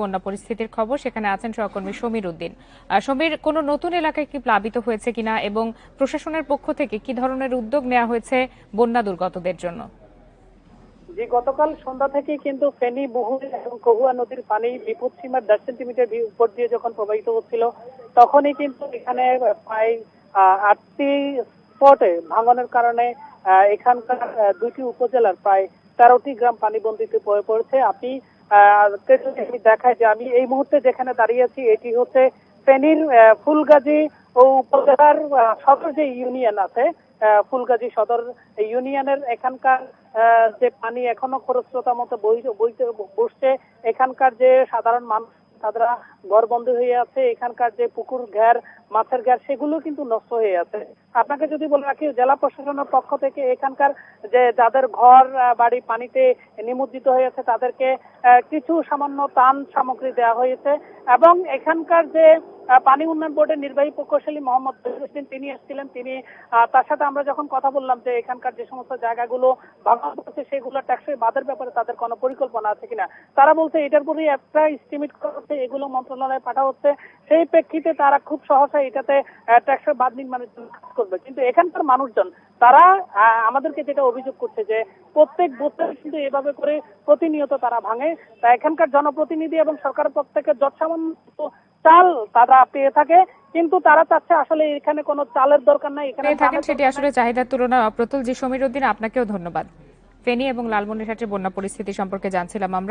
বন্যা পরিস্থিতির খবর সেখানে আছেন সহকর্মী সমীর উদ্দিন। সমীর, কোন নতুন এলাকায় কি প্লাবিত হয়েছে কিনা এবং প্রশাসনের পক্ষ থেকে কি ধরনের উদ্যোগ নেওয়া হয়েছে বন্যা দুর্গতদের জন্য? যে গতকাল সন্ধ্যা থেকে কিন্তু ফেনী, বহুল এবং কহুয়া নদীর পানি বিপদ সীমার দশ সেন্টিমিটার উপর দিয়ে যখন প্রবাহিত হচ্ছিল, তখনই কিন্তু এখানে প্রায় আটটি স্পটে ভাঙনের কারণে এখানকার দুইটি উপজেলার প্রায় তেরোটি গ্রাম পানিবন্দিতে পড়ে পড়েছে। আপনি দেখাই যে আমি এই মুহূর্তে যেখানে দাঁড়িয়ে আছি এটি হচ্ছে আহ, ফুলগাজী ও উপজেলার সদর যে ইউনিয়ন আছে ফুলগাজী সদর ইউনিয়নের এখানকার যে পানি এখনও খরস্রোতা মতো বই- বইতে বসছে এখানকার যে সাধারণ মানুষ তারা ঘরবন্দি হয়ে আছে এখানকার যে পুকুর ঘের মাছের ঘের সেগুলো কিন্তু নষ্ট হয়ে আছে। আপনাকে যদি বলে রাখি, জেলা প্রশাসনের পক্ষ থেকে এখানকার যে যাদের ঘর বাড়ি পানিতে নিমজ্জিত হয়েছে তাদেরকে কিছু সামান্য ত্রাণ সামগ্রী দেওয়া হয়েছে। এবং এখানকার যে পানি উন্নয়ন বোর্ডের নির্বাহী প্রকৌশলী মোহাম্মদ তহিরুদ্দিন তিনি এসেছিলেন। তিনি তার সাথে আমরা যখন কথা বললাম যে এখানকার যে সমস্ত জায়গাগুলো ভাঙা পড়েছে সেগুলো ট্যাক্সের বাদের ব্যাপারে তাদের কোনো পরিকল্পনা আছে কিনা? তারা বলছে, এটার প্রতি একটা এস্টিমেট করা হচ্ছে, এগুলো মন্ত্রণালয়ে পাঠা হচ্ছে। সেই প্রেক্ষিতে তারা খুব সহসায় এটাতে ট্যাক্সের বাদ নির্মাণের জন্য কাজ করবে। কিন্তু এখানকার মানুষজন তারা আমাদেরকে যেটা অভিযোগ করছে যে প্রত্যেক বছর কিন্তু এভাবে করে প্রতিনিয়ত তারা ভাঙে। তা এখানকার জনপ্রতিনিধি এবং সরকারের পক্ষ থেকে যৎসামান্য চাল তারা পেয়ে থাকে। কিন্তু তারা চাচ্ছে আসলে এখানে কোনো চালের দরকার নাই এখানে থাকেন সেটি আসলে চাহিদার তুলনায় অপ্রতুল। যে সমীর উদ্দিন আপনাকেও ধন্যবাদ। ফেনী এবং লালমনিরহাটের বন্যা পরিস্থিতি সম্পর্কে জানছিলাম আমরা।